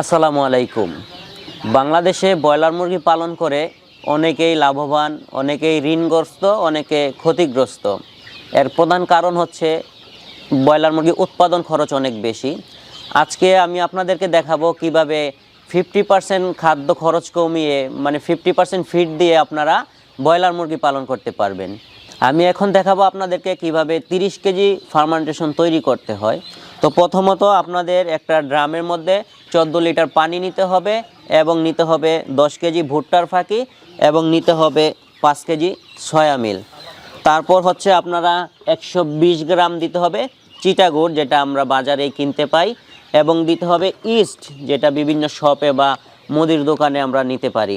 আসসালামু আলাইকুম। বাংলাদেশে ব্রয়লার মুরগি পালন করে অনেকেই লাভবান, অনেকেই ঋণগ্রস্ত, অনেকে ক্ষতিগ্রস্ত। এর প্রধান কারণ হচ্ছে ব্রয়লার মুরগি উৎপাদন খরচ অনেক বেশি। আজকে আমি আপনাদেরকে দেখাবো কীভাবে ফিফটি পার্সেন্ট খাদ্য খরচ কমিয়ে মানে ফিফটি পার্সেন্ট ফিড দিয়ে আপনারা ব্রয়লার মুরগি পালন করতে পারবেন। আমি এখন দেখাবো আপনাদেরকে কীভাবে তিরিশ কেজি ফার্মান্টেশন তৈরি করতে হয়। তো প্রথমত আপনাদের একটা ড্রামের মধ্যে চোদ্দ লিটার পানি নিতে হবে এবং নিতে হবে দশ কেজি ভুট্টার ফাঁকি এবং নিতে হবে পাঁচ কেজি সয়া মিল। তারপর হচ্ছে আপনারা একশো বিশ গ্রাম দিতে হবে চিটাগুড় যেটা আমরা বাজারে কিনতে পাই, এবং দিতে হবে ইস্ট, যেটা বিভিন্ন শপে বা মুদির দোকানে আমরা নিতে পারি।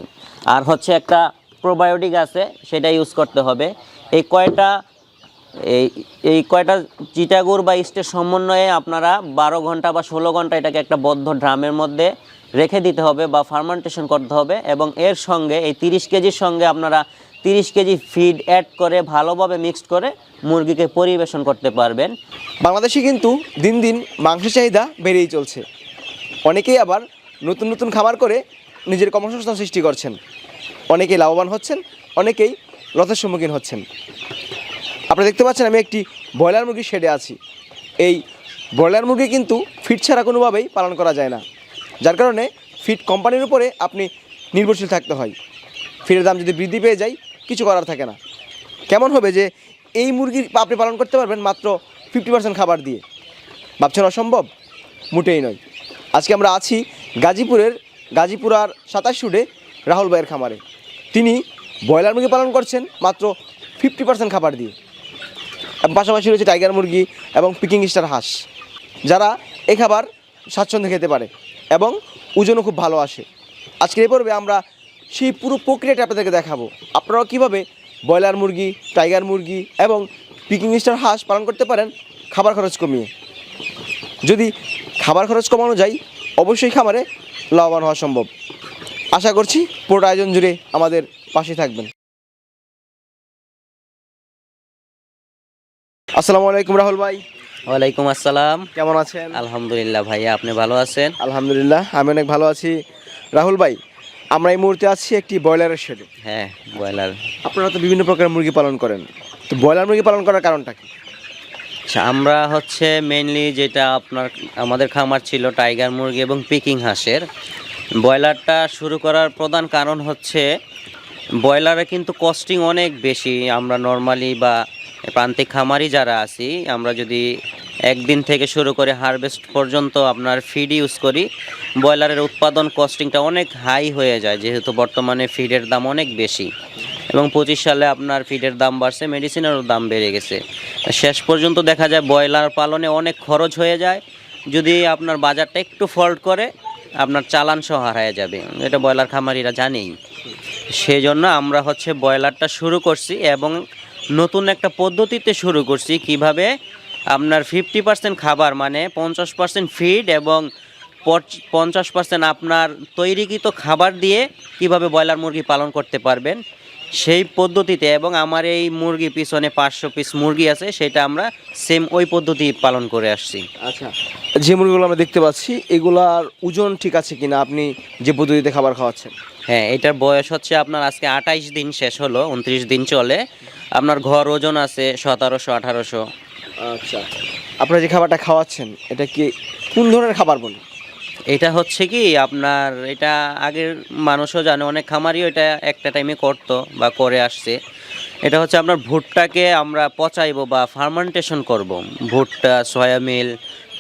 আর হচ্ছে একটা প্রোবায়োটিক আছে, সেটা ইউজ করতে হবে। এই কয়টা এই এই কয়টা চিটাগুড় বা ইস্টের সমন্বয়ে আপনারা বারো ঘণ্টা বা ষোলো ঘণ্টা এটাকে একটা বদ্ধ ড্রামের মধ্যে রেখে দিতে হবে বা ফার্মান্টেশন করতে হবে এবং এর সঙ্গে এই তিরিশ কেজির সঙ্গে আপনারা তিরিশ কেজি ফিড অ্যাড করে ভালোভাবে মিক্সড করে মুরগিকে পরিবেশন করতে পারবেন। বাংলাদেশে কিন্তু দিন দিন মাংসের চাহিদা বেড়েই চলছে। অনেকেই আবার নতুন নতুন খাবার করে নিজের কর্মসংস্থান সৃষ্টি করছেন। অনেকেই লাভবান হচ্ছেন, অনেকেই লসের সম্মুখীন হচ্ছেন। আপনারা দেখতে পাচ্ছেন আমি একটি ব্রয়লার মুরগির শেডে আছি। এই ব্রয়লার মুরগি কিন্তু ফিট ছাড়া কোনোভাবেই পালন করা যায় না। যার কারণে ফিট কোম্পানির উপরে আপনি নির্ভরশীল থাকতে হয়। ফিটের দাম যদি বৃদ্ধি পেয়ে যায়, কিছু করার থাকে না। কেমন হবে যে এই মুরগির আপনি পালন করতে পারবেন মাত্র ফিফটি পার্সেন্ট খাবার দিয়ে। ভাবছেন অসম্ভব? মোটেই নয়। আজকে আমরা আছি গাজীপুরের গাজীপুর আর সাতাশ শুডে রাহুল ভাইয়ের খামারে। তিনি ব্রয়লার মুরগি পালন করছেন মাত্র ফিফটি পার্সেন্ট খাবার দিয়ে। পাশাপাশি রয়েছে টাইগার মুরগি এবং পিকিং স্টার হাঁস, যারা এই খাবার স্বাচ্ছন্দ্যে খেতে পারে এবং ওজনও খুব ভালো আসে। আজকের এই পর্বে আমরা সেই পুরো প্রক্রিয়াটা আপনাদেরকে দেখাবো। আপনারাও কীভাবে ব্রয়লার মুরগি, টাইগার মুরগি এবং পিকিং স্টার হাঁস পালন করতে পারেন খাবার খরচ কমিয়ে। যদি খাবার খরচ কমানো যায়, অবশ্যই খামারে লাভবান হওয়া সম্ভব। আশা করছি পুরো আয়োজন জুড়ে আমাদের পাশে থাকবেন। আসসালামু আলাইকুম রাহুল ভাই। ওয়ালাইকুম আসসালাম। কেমন আছেন? আলহামদুলিল্লাহ ভাইয়া আপনি ভালো আছেন? আলহামদুলিল্লাহ আমি অনেক ভালো আছি। রাহুল ভাই আমরা এই মুহূর্তে আছি একটি ব্রয়লারের শেডে। হ্যাঁ ব্রয়লার। আপনারা তো বিভিন্ন প্রকার মুরগি পালন করেন। তো ব্রয়লার মুরগি পালন করার কারণটা কি? আচ্ছা আমরা হচ্ছে মেনলি যেটা আপনার আমাদের খামার ছিল টাইগার মুরগি এবং পিকিং হাঁসের। ব্রয়লারটা শুরু করার প্রধান কারণ হচ্ছে ব্রয়লারে কিন্তু কস্টিং অনেক বেশি। আমরা নর্মালি বা প্রান্তিক খামারি যারা আছি, আমরা যদি একদিন থেকে শুরু করে হারভেস্ট পর্যন্ত আপনার ফিড ইউজ করি, ব্রয়লারের উৎপাদন কস্টিংটা অনেক হাই হয়ে যায়, যেহেতু বর্তমানে ফিডের দাম অনেক বেশি। এবং পঁচিশ সালে আপনার ফিডের দাম বাড়ছে মেডিসিনেরও দাম বেড়ে গেছে। শেষ পর্যন্ত দেখা যায় ব্রয়লার পালনে অনেক খরচ হয়ে যায়। যদি আপনার বাজারটা একটু ফল্ট করে, আপনার চালান সহ হারায় যাবে। এটা ব্রয়লার খামারিরা জানেই। সেই জন্য আমরা হচ্ছে ব্রয়লারটা শুরু করছি এবং নতুন একটা পদ্ধতিতে শুরু করছি কীভাবে আপনার ফিফটি পার্সেন্ট খাবার মানে পঞ্চাশ পার্সেন্ট ফিড এবং পঞ্চাশ পার্সেন্ট আপনার তৈরিকৃত খাবার দিয়ে কীভাবে ব্রয়লার মুরগি পালন করতে পারবেন সেই পদ্ধতিতে এবং আমার এই মুরগি পিছনে পাঁচশো পিস মুরগি আছে সেটা আমরা সেম ওই পদ্ধতি পালন করে আসছি। আচ্ছা যে মুরগিগুলো আমরা দেখতে পাচ্ছি এগুলার ওজন ঠিক আছে কিনা? আপনি যে পদ্ধতিতে খাবার খাওয়াচ্ছেন। হ্যাঁ এটার বয়স হচ্ছে আপনার আজকে আঠাইশ দিন শেষ হলো উনত্রিশ দিন চলে। আপনার ঘর ওজন আছে সতেরোশো আঠারোশো। আচ্ছা। আপনারা যে খাবারটা খাওয়াচ্ছেন এটা কি কোন ধরনের খাবার বলে এটা হচ্ছে কি আপনার এটা আগের মানুষও জানে অনেক খামারিও এটা একটা টাইমে করতো বা করে আসছে। এটা হচ্ছে আপনার ভুট্টাকে আমরা পচাইবো বা ফার্মেন্টেশন করব। ভুট্টা সয়ামিল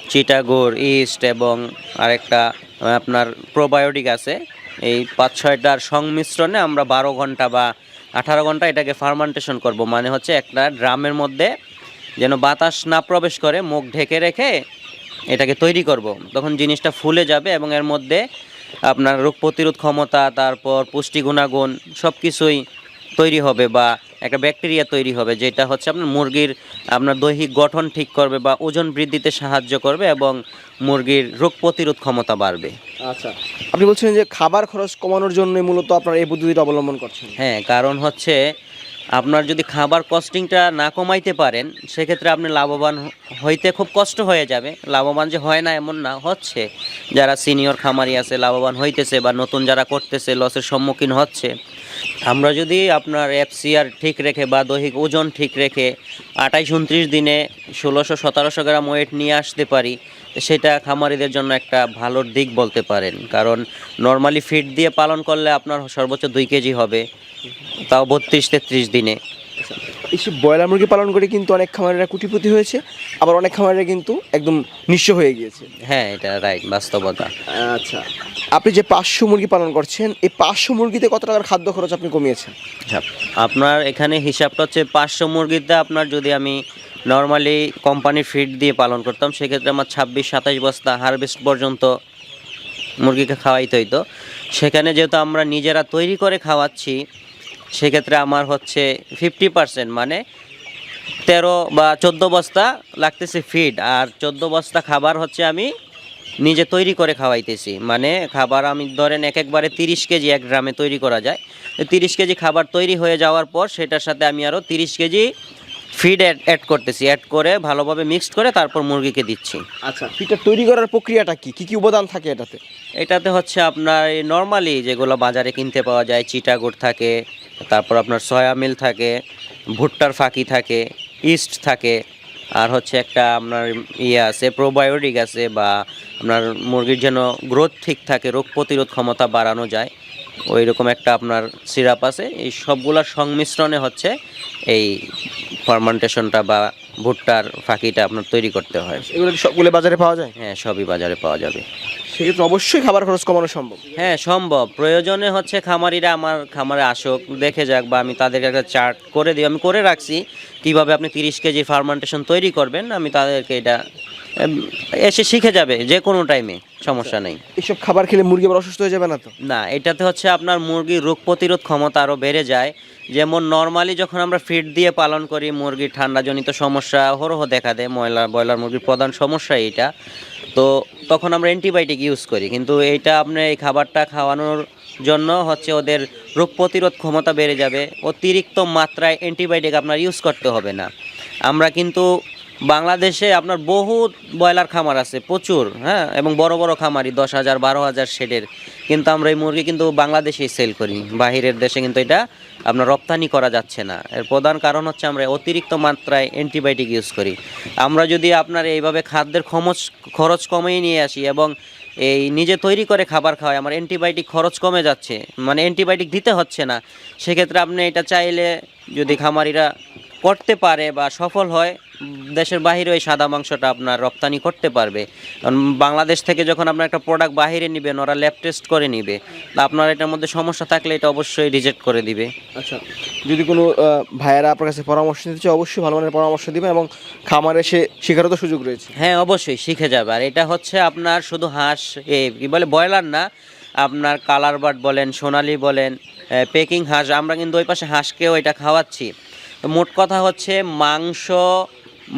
চিটাগুড় ইস্ট এবং আরেকটা আপনার প্রোবায়োটিক আছে। এই পাঁচ ছয়টার সংমিশ্রণে আমরা বারো ঘণ্টা বা আঠারো ঘণ্টা এটাকে ফার্মান্টেশন করব। মানে হচ্ছে একটা ড্রামের মধ্যে যেন বাতাস না প্রবেশ করে, মুখ ঢেকে রেখে এটাকে তৈরি করব। তখন জিনিসটা ফুলে যাবে এবং এর মধ্যে আপনার রোগ প্রতিরোধ ক্ষমতা, তারপর পুষ্টি গুণাগুণ সব কিছুই তৈরি হবে বা একটা ব্যাকটেরিয়া তৈরি হবে যেটা হচ্ছে আপনার মুরগির আপনার দৈহিক গঠন ঠিক করবে বা ওজন বৃদ্ধিতে সাহায্য করবে এবং মুরগির রোগ প্রতিরোধ ক্ষমতা বাড়বে। আচ্ছা আপনি বলছেন যে খাবার খরচ কমানোর জন্য মূলত আপনার এই পদ্ধতিটা অবলম্বন করছেন। হ্যাঁ কারণ হচ্ছে আপনার যদি খাবার কস্টিংটা না কমাইতে পারেন সেক্ষেত্রে আপনি লাভবান হইতে খুব কষ্ট হয়ে যাবে। লাভবান যে হয় না এমন না হচ্ছে যারা সিনিয়র খামারি আছে লাভবান হইতেছে বা নতুন যারা করতেছে লসের সম্মুখীন হচ্ছে। আমরা যদি আপনার এফসিআর ঠিক রেখে বা দৈহিক ওজন ঠিক রেখে আঠাইশ উনত্রিশ দিনে ষোলোশো সতেরোশো গ্রাম ওয়েট নিয়ে আসতে পারি, সেটা খামারিদের জন্য একটা ভালো দিক বলতে পারেন। কারণ নর্মালি ফিট দিয়ে পালন করলে আপনার সর্বোচ্চ দুই কেজি হবে, তাও বত্রিশ তেত্রিশ দিনে। এইসব ব্রয়লার মুরগি পালন করে কিন্তু অনেক খামারেরা কুটিপতি হয়েছে আবার অনেক খামারিরা কিন্তু একদম নিঃস্ব হয়ে গিয়েছে। হ্যাঁ এটা রাইট বাস্তবতা। আচ্ছা আপনি যে পাঁচশো মুরগি পালন করছেন এই পাঁচশো মুরগিতে কত টাকার খাদ্য খরচ আপনি কমিয়েছেন? আচ্ছা, আপনার এখানে হিসাবটা হচ্ছে পাঁচশো মুরগিতে আপনার যদি আমি নর্মালি কোম্পানির ফিড দিয়ে পালন করতাম সেক্ষেত্রে আমার ছাব্বিশ সাতাশ বস্তা হারভেস্ট পর্যন্ত মুরগিকে খাওয়াইতে হইতো। সেখানে যেহেতু আমরা নিজেরা তৈরি করে খাওয়াচ্ছি সেক্ষেত্রে আমার হচ্ছে ফিফটি পারসেন্ট মানে তেরো বা চোদ্দ বস্তা লাগতেছে ফিড আর চোদ্দ বস্তা খাবার হচ্ছে আমি নিজে তৈরি করে খাওয়াইতেছি। মানে খাবার আমি ধরেন এক একবারে তিরিশ কেজি এক গ্রামে তৈরি করা যায়। তিরিশ কেজি খাবার তৈরি হয়ে যাওয়ার পর সেটার সাথে আমি আরও তিরিশ কেজি ফিড অ্যাড করতেছি অ্যাড করে ভালোভাবে মিক্সড করে তারপর মুরগিকে দিচ্ছি। আচ্ছা ফিডটা তৈরি করার প্রক্রিয়াটা কি? কী কি উপাদান থাকে এটাতে? এটাতে হচ্ছে আপনার নর্মালি যেগুলো বাজারে কিনতে পাওয়া যায় চিটাগুড় থাকে তারপর আপনার সয়া মিল থাকে ভুট্টার ফাঁকি থাকে ইস্ট থাকে আর হচ্ছে একটা আপনার ইয়ে আছে প্রোবায়োটিক আছে বা আপনার মুরগির যেন গ্রোথ ঠিক থাকে রোগ প্রতিরোধ ক্ষমতা বাড়ানো যায়। ওই রকম একটা আপনার সিরাপ আছে। এই সবগুলোর সংমিশ্রণে হচ্ছে এই ফার্মান্টেশনটা বা ভুট্টার ফাঁকিটা আপনার তৈরি করতে হয়। এগুলো সবগুলো বাজারে পাওয়া যায়? হ্যাঁ সবই বাজারে পাওয়া যাবে। সেক্ষেত্রে অবশ্যই খাবার খরচ কমানো সম্ভব। হ্যাঁ সম্ভব। প্রয়োজনে হচ্ছে খামারিরা আমার খামারে আসুক দেখে যাক বা আমি তাদেরকে একটা চার্ট করে দিই। আমি করে রাখছি কীভাবে আপনি তিরিশ কেজি ফার্মান্টেশন তৈরি করবেন আমি তাদেরকে এটা এসে শিখে যাবে যে কোনো টাইমে সমস্যা নেই। এসব খাবার খেলে মুরগি আবার অসুস্থ হয়ে যাবে না তো? না এটাতে হচ্ছে আপনার মুরগির রোগ প্রতিরোধ ক্ষমতা আরও বেড়ে যায়। যেমন নর্মালি যখন আমরা ফিড দিয়ে পালন করি মুরগির ঠান্ডাজনিত সমস্যা হরহ দেখা দেয় ময়লা ব্রয়লার মুরগির প্রধান সমস্যা এইটা। তো তখন আমরা অ্যান্টিবায়োটিক ইউজ করি। কিন্তু এইটা আপনি এই খাবারটা খাওয়ানোর জন্য হচ্ছে ওদের রোগ প্রতিরোধ ক্ষমতা বেড়ে যাবে। অতিরিক্ত মাত্রায় অ্যান্টিবায়োটিক আপনার ইউজ করতে হবে না। আমরা কিন্তু বাংলাদেশে আপনার বহু ব্রয়লার খামার আছে, প্রচুর হ্যাঁ? এবং বড় বড় খামারই, দশ হাজার, বারো হাজার শেডের। কিন্তু আমরা এই মুরগি কিন্তু বাংলাদেশেই সেল করি, বাহিরের দেশে কিন্তু এটা আপনার রপ্তানি করা যাচ্ছে না। এর প্রধান কারণ হচ্ছে আমরা অতিরিক্ত মাত্রায় অ্যান্টিবায়োটিক ইউজ করি। আমরা যদি আপনার এইভাবে খাদ্যের খরচ খরচ কমিয়ে নিয়ে আসি এবং এই নিজে তৈরি করে খাবার খাওয়াই, আমার অ্যান্টিবায়োটিক খরচ কমে যাচ্ছে মানে অ্যান্টিবায়োটিক দিতে হচ্ছে না, সেক্ষেত্রে আপনি এটা চাইলে যদি খামারিরা করতে পারে বা সফল হয় দেশের বাইরে ওই সাদা মাংসটা আপনার রপ্তানি করতে পারবে। কারণ বাংলাদেশ থেকে যখন আপনার একটা প্রোডাক্ট বাইরে নেবেন ওরা ল্যাব টেস্ট করে নিবে। তা আপনার এটার মধ্যে সমস্যা থাকলে এটা অবশ্যই রিজেক্ট করে দিবে। আচ্ছা যদি কোনো ভাইয়েরা আপনার কাছে পরামর্শ নিতে চায় অবশ্যই ভালো মানের পরামর্শ দিবেন এবং খামারে এসে শেখারও তো সুযোগ রয়েছে। হ্যাঁ অবশ্যই শিখে যাবে। আর এটা হচ্ছে আপনার শুধু হাঁস এ কি বলে ব্রয়লার না আপনার কালার বার্ড বলেন সোনালি বলেন পেকিং হাঁস আমরা কিন্তু ওই পাশে হাঁসকেও এটা খাওয়াচ্ছি। তো মোট কথা হচ্ছে মাংস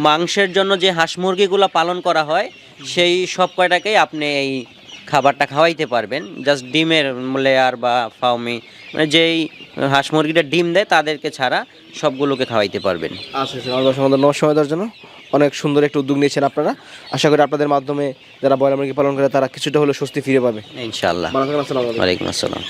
মাংসের জন্য যে হাঁস মুরগিগুলো পালন করা হয় সেই সব কয়টাকেই আপনি এই খাবারটা খাওয়াইতে পারবেন। জাস্ট ডিমের লেয়ার বা ফাউমি মানে যেই হাঁস মুরগিটা ডিম দেয় তাদেরকে ছাড়া সবগুলোকে খাওয়াইতে পারবেন। আচ্ছা আমাদের নমস্কার দেওয়ার জন্য অনেক সুন্দর একটা উদ্যোগ নিয়েছেন আপনারা। আশা করি আপনাদের মাধ্যমে যারা ব্রয়লার মুরগি পালন করে তারা কিছুটা হলেও স্বস্তি ফিরে পাবে। ইনশাআল্লাহ। ওয়ালাইকুম আসসালাম।